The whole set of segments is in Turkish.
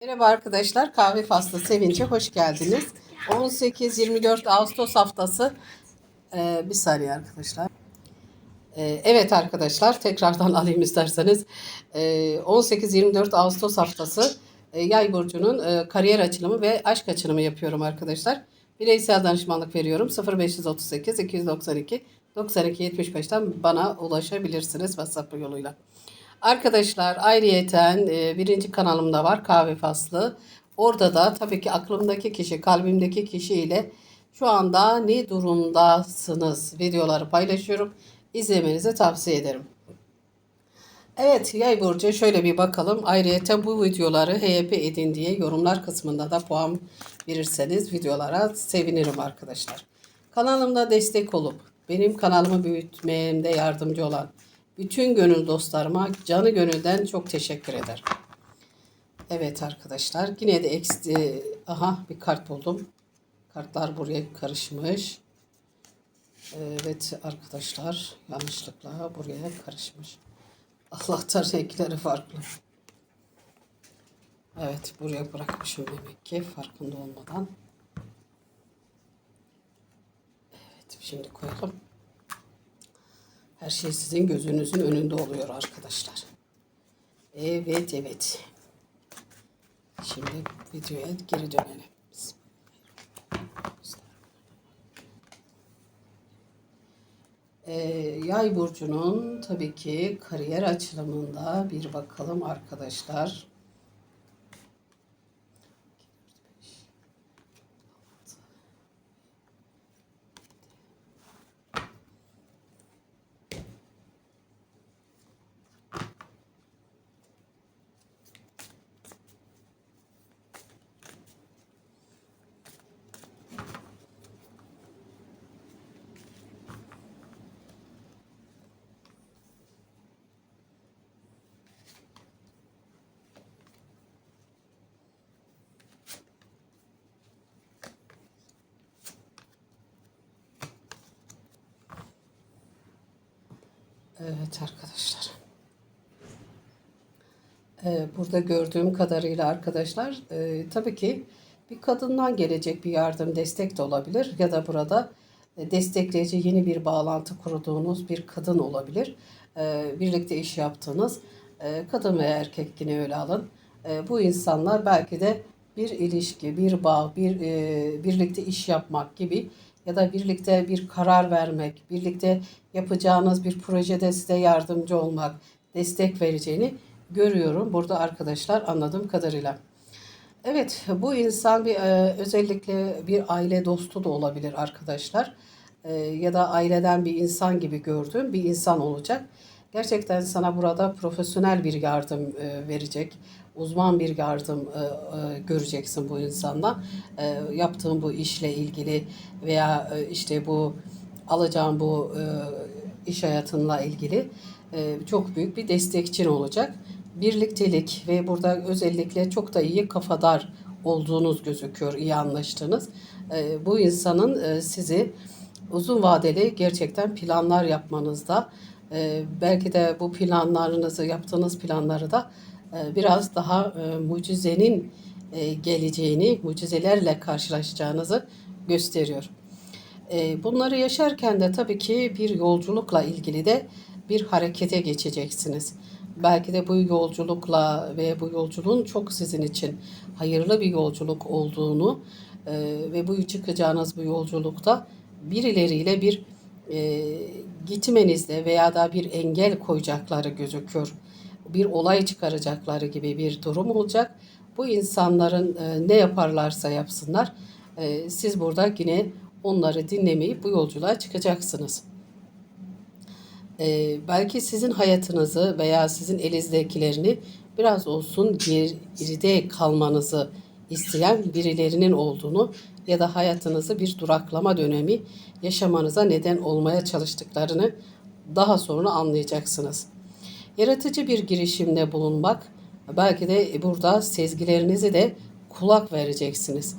Merhaba arkadaşlar, Kahve Faslı Sevinç'e hoş geldiniz. 18-24 Ağustos haftası, Ee, bir saniye arkadaşlar. Ee, evet arkadaşlar, tekrardan alayım isterseniz. Ee, 18-24 Ağustos haftası e, Yay burcunun e, kariyer açılımı ve aşk açılımı yapıyorum arkadaşlar. Bireysel danışmanlık veriyorum. 0538 292 92 75'ten bana ulaşabilirsiniz WhatsApp yoluyla. Arkadaşlar ayrıyeten e, birinci kanalımda var kahve faslı. Orada da tabii ki aklımdaki kişi, kalbimdeki kişi ile şu anda ne durumdasınız videoları paylaşıyorum. İzlemenizi tavsiye ederim. Evet yay burcu şöyle bir bakalım. Ayrıca bu videoları HP edin diye yorumlar kısmında da puan verirseniz videolara sevinirim arkadaşlar. Kanalımda destek olup benim kanalımı büyütmemde yardımcı olan bütün gönül dostlarıma canı gönülden çok teşekkür ederim. Evet arkadaşlar yine de eksi aha bir kart buldum. Kartlar buraya karışmış. Evet arkadaşlar yanlışlıkla buraya karışmış. Allah'tan renkleri farklı. Evet buraya bırakmışım demek ki farkında olmadan. Evet şimdi koyalım. Her şey sizin gözünüzün önünde oluyor arkadaşlar. Evet evet. Şimdi videoya geri dönelim. Ee, yay burcunun tabii ki kariyer açılımında bir bakalım arkadaşlar. Evet arkadaşlar. Ee, burada gördüğüm kadarıyla arkadaşlar e, tabii ki bir kadından gelecek bir yardım, destek de olabilir ya da burada e, destekleyici yeni bir bağlantı kurduğunuz bir kadın olabilir. E, birlikte iş yaptığınız e, kadın ve erkek yine öyle alın. Bu insanlar belki de bir ilişki, bir bağ, bir birlikte iş yapmak gibi ya da birlikte bir karar vermek, birlikte yapacağınız bir projede size yardımcı olmak, destek vereceğini görüyorum burada arkadaşlar anladığım kadarıyla. Evet bu insan bir e, özellikle bir aile dostu da olabilir arkadaşlar. E, ya da aileden bir insan gibi gördüğüm bir insan olacak. Gerçekten sana burada profesyonel bir yardım e, verecek. Uzman bir yardım e, e, göreceksin bu insandan. E, yaptığın bu işle ilgili veya e, işte bu alacağın bu e, iş hayatınla ilgili e, çok büyük bir destekçin olacak. Birliktelik ve burada özellikle çok da iyi kafadar olduğunuz gözüküyor, iyi anlaştığınız. E, bu insanın e, sizi uzun vadeli gerçekten planlar yapmanızda e, belki de bu planlarınızı yaptığınız planları da biraz daha e, mucizenin e, geleceğini, mucizelerle karşılaşacağınızı gösteriyor. E, bunları yaşarken de tabii ki bir yolculukla ilgili de bir harekete geçeceksiniz. Belki de bu yolculukla ve bu yolculuğun çok sizin için hayırlı bir yolculuk olduğunu e, ve bu çıkacağınız bu yolculukta birileriyle bir e, gitmenizde veya da bir engel koyacakları gözüküyor. Bir olay çıkaracakları gibi bir durum olacak. Bu insanların e, ne yaparlarsa yapsınlar e, siz burada yine onları dinlemeyip bu yolculuğa çıkacaksınız. E, belki sizin hayatınızı veya sizin elinizdekilerini biraz olsun geride kalmanızı isteyen birilerinin olduğunu ya da hayatınızı bir duraklama dönemi yaşamanıza neden olmaya çalıştıklarını daha sonra anlayacaksınız. Yaratıcı bir girişimde bulunmak, belki de burada sezgilerinizi de kulak vereceksiniz.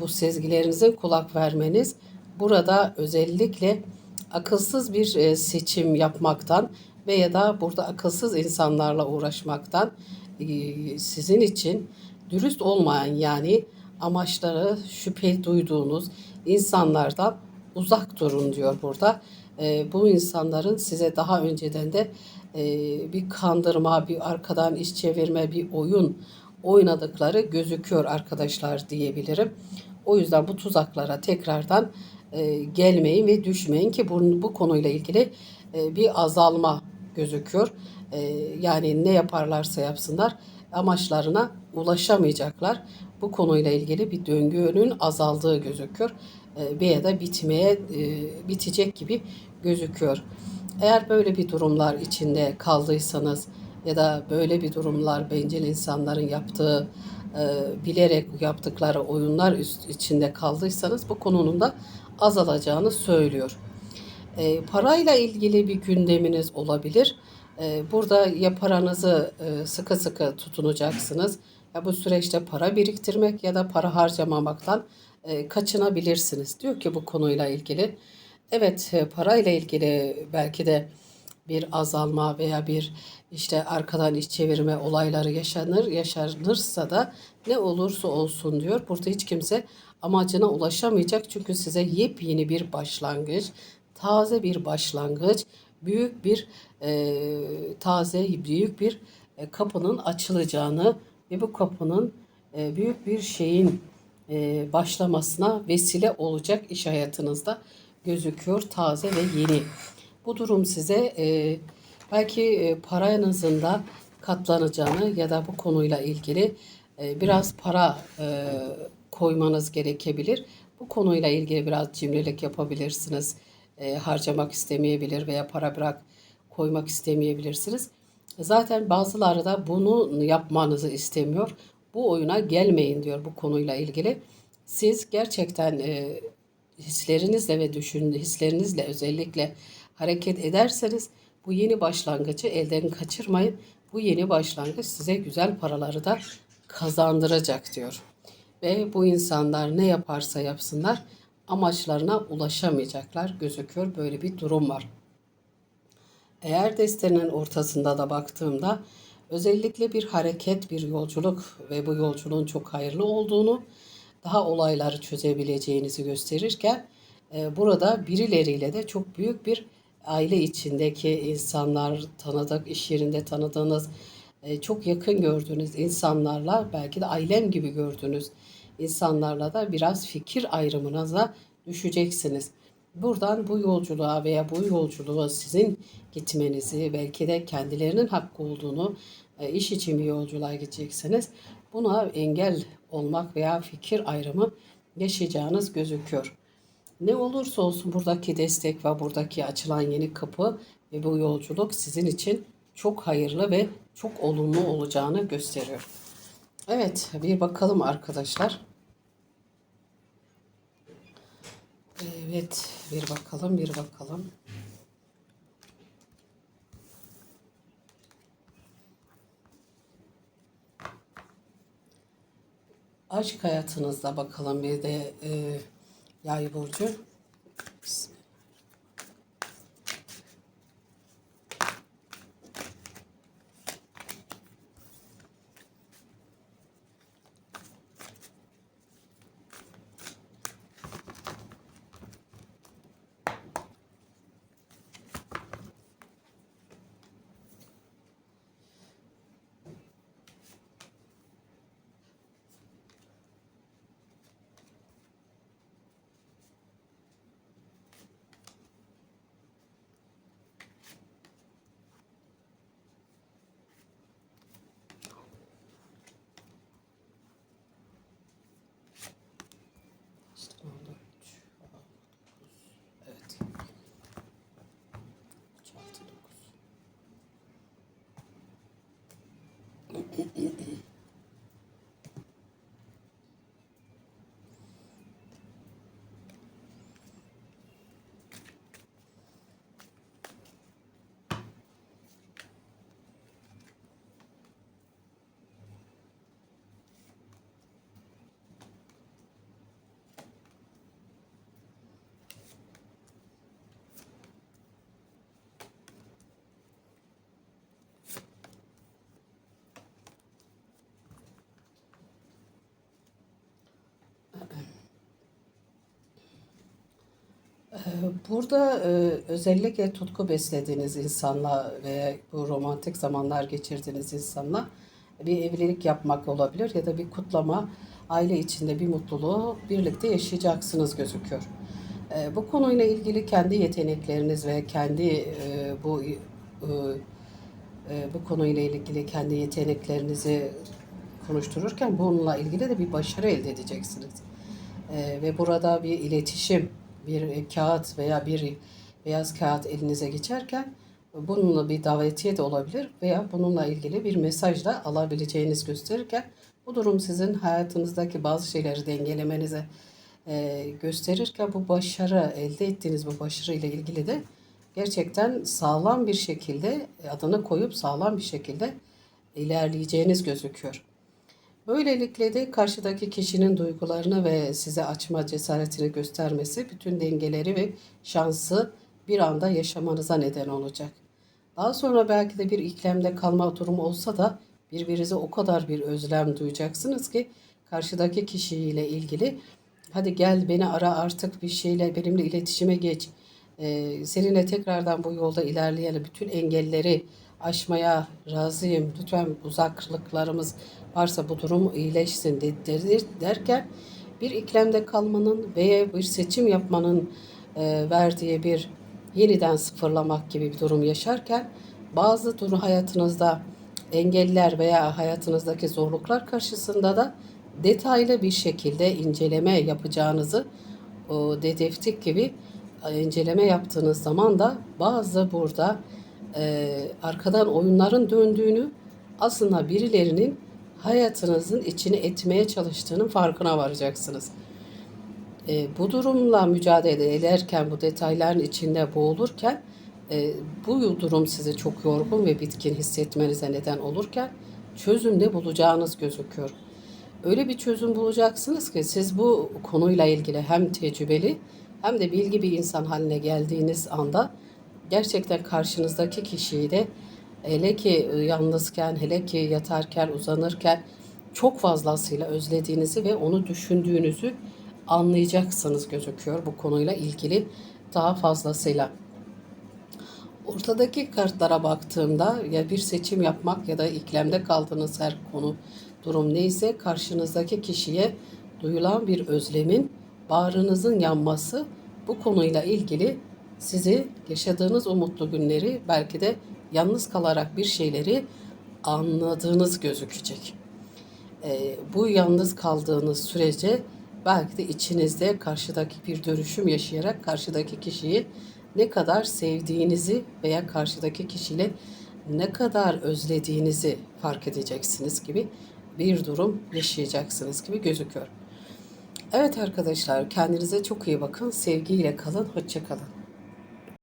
Bu sezgilerinizin kulak vermeniz burada özellikle akılsız bir e, seçim yapmaktan veya da burada akılsız insanlarla uğraşmaktan e, sizin için dürüst olmayan yani amaçları şüphe duyduğunuz insanlardan uzak durun diyor burada. E, bu insanların size daha önceden de e, bir kandırma, bir arkadan iş çevirme, bir oyun oynadıkları gözüküyor arkadaşlar diyebilirim. O yüzden bu tuzaklara tekrardan e, gelmeyin ve düşmeyin ki bu, bu konuyla ilgili e, bir azalma gözüküyor. E, yani ne yaparlarsa yapsınlar amaçlarına ulaşamayacaklar. Bu konuyla ilgili bir döngünün azaldığı gözüküyor. E, veya da bitmeye e, bitecek gibi gözüküyor. Eğer böyle bir durumlar içinde kaldıysanız ya da böyle bir durumlar bencil insanların yaptığı e, bilerek yaptıkları oyunlar üst, içinde kaldıysanız bu konunun da azalacağını söylüyor. E, parayla ilgili bir gündeminiz olabilir. E, burada ya paranızı e, sıkı sıkı tutunacaksınız ya bu süreçte para biriktirmek ya da para harcamamaktan e, kaçınabilirsiniz. Diyor ki bu konuyla ilgili. Evet e, parayla ilgili belki de bir azalma veya bir işte arkadan iş çevirme olayları yaşanır yaşanırsa da ne olursa olsun diyor. Burada hiç kimse amacına ulaşamayacak çünkü size yepyeni bir başlangıç, taze bir başlangıç, büyük bir e, taze büyük bir e, kapının açılacağını ve bu kapının e, büyük bir şeyin başlamasına vesile olacak iş hayatınızda gözüküyor taze ve yeni. Bu durum size e, belki e, paranızın da katlanacağını ya da bu konuyla ilgili e, biraz para e, koymanız gerekebilir. Bu konuyla ilgili biraz cimrilik yapabilirsiniz. E, harcamak istemeyebilir veya para bırak koymak istemeyebilirsiniz. Zaten bazıları da bunu yapmanızı istemiyor. Bu oyuna gelmeyin diyor bu konuyla ilgili. Siz gerçekten e, hislerinizle ve düşün hislerinizle özellikle hareket ederseniz bu yeni başlangıcı elden kaçırmayın. Bu yeni başlangıç size güzel paraları da kazandıracak diyor. Ve bu insanlar ne yaparsa yapsınlar amaçlarına ulaşamayacaklar gözüküyor. Böyle bir durum var. Eğer destenin ortasında da baktığımda özellikle bir hareket, bir yolculuk ve bu yolculuğun çok hayırlı olduğunu, daha olayları çözebileceğinizi gösterirken e, burada birileriyle de çok büyük bir aile içindeki insanlar tanıdık, iş yerinde tanıdığınız, e, çok yakın gördüğünüz insanlarla belki de ailem gibi gördüğünüz insanlarla da biraz fikir ayrımınıza düşeceksiniz. Buradan bu yolculuğa veya bu yolculuğa sizin gitmenizi belki de kendilerinin hakkı olduğunu e, iş için bir yolculuğa gideceksiniz. Buna engel olmak veya fikir ayrımı yaşayacağınız gözüküyor. Ne olursa olsun buradaki destek ve buradaki açılan yeni kapı ve bu yolculuk sizin için çok hayırlı ve çok olumlu olacağını gösteriyor. Evet, bir bakalım arkadaşlar. Evet, bir bakalım, bir bakalım. Aşk hayatınızda bakalım bir de e, yay burcu. Bismillah. Burada e, özellikle tutku beslediğiniz insanla ve bu romantik zamanlar geçirdiğiniz insanla bir evlilik yapmak olabilir ya da bir kutlama, aile içinde bir mutluluğu birlikte yaşayacaksınız gözüküyor. E, bu konuyla ilgili kendi yetenekleriniz ve kendi e, bu e, bu konuyla ilgili kendi yeteneklerinizi konuştururken bununla ilgili de bir başarı elde edeceksiniz. E, ve burada bir iletişim, bir kağıt veya bir beyaz kağıt elinize geçerken bununla bir davetiye de olabilir veya bununla ilgili bir mesaj da alabileceğiniz gösterirken bu durum sizin hayatınızdaki bazı şeyleri dengelemenize e, gösterirken bu başarı elde ettiğiniz bu başarı ile ilgili de gerçekten sağlam bir şekilde adını koyup sağlam bir şekilde ilerleyeceğiniz gözüküyor. Böylelikle de karşıdaki kişinin duygularını ve size açma cesaretini göstermesi bütün dengeleri ve şansı bir anda yaşamanıza neden olacak. Daha sonra belki de bir iklemde kalma durumu olsa da birbirinize o kadar bir özlem duyacaksınız ki karşıdaki kişiyle ilgili hadi gel beni ara artık bir şeyle benimle iletişime geç. Ee, seninle tekrardan bu yolda ilerleyelim. Bütün engelleri aşmaya razıyım. Lütfen uzaklıklarımız varsa bu durum iyileşsin de- der- derken bir iklemde kalmanın veya bir seçim yapmanın e, verdiği bir yeniden sıfırlamak gibi bir durum yaşarken bazı durum hayatınızda engeller veya hayatınızdaki zorluklar karşısında da detaylı bir şekilde inceleme yapacağınızı o gibi inceleme yaptığınız zaman da bazı burada e, arkadan oyunların döndüğünü aslında birilerinin hayatınızın içine etmeye çalıştığının farkına varacaksınız. E, bu durumla mücadele ederken, bu detayların içinde boğulurken e, bu durum sizi çok yorgun ve bitkin hissetmenize neden olurken çözümde bulacağınız gözüküyor. Öyle bir çözüm bulacaksınız ki siz bu konuyla ilgili hem tecrübeli hem de bilgi bir insan haline geldiğiniz anda gerçekten karşınızdaki kişiyi de hele ki yalnızken, hele ki yatarken, uzanırken çok fazlasıyla özlediğinizi ve onu düşündüğünüzü anlayacaksınız gözüküyor bu konuyla ilgili daha fazlasıyla. Ortadaki kartlara baktığımda ya bir seçim yapmak ya da iklemde kaldığınız her konu durum neyse karşınızdaki kişiye duyulan bir özlemin bağrınızın yanması bu konuyla ilgili sizi yaşadığınız o mutlu günleri belki de yalnız kalarak bir şeyleri anladığınız gözükecek. Ee, bu yalnız kaldığınız sürece belki de içinizde karşıdaki bir dönüşüm yaşayarak karşıdaki kişiyi ne kadar sevdiğinizi veya karşıdaki kişiyle ne kadar özlediğinizi fark edeceksiniz gibi bir durum yaşayacaksınız gibi gözüküyor. Evet arkadaşlar kendinize çok iyi bakın. Sevgiyle kalın. Hoşça kalın.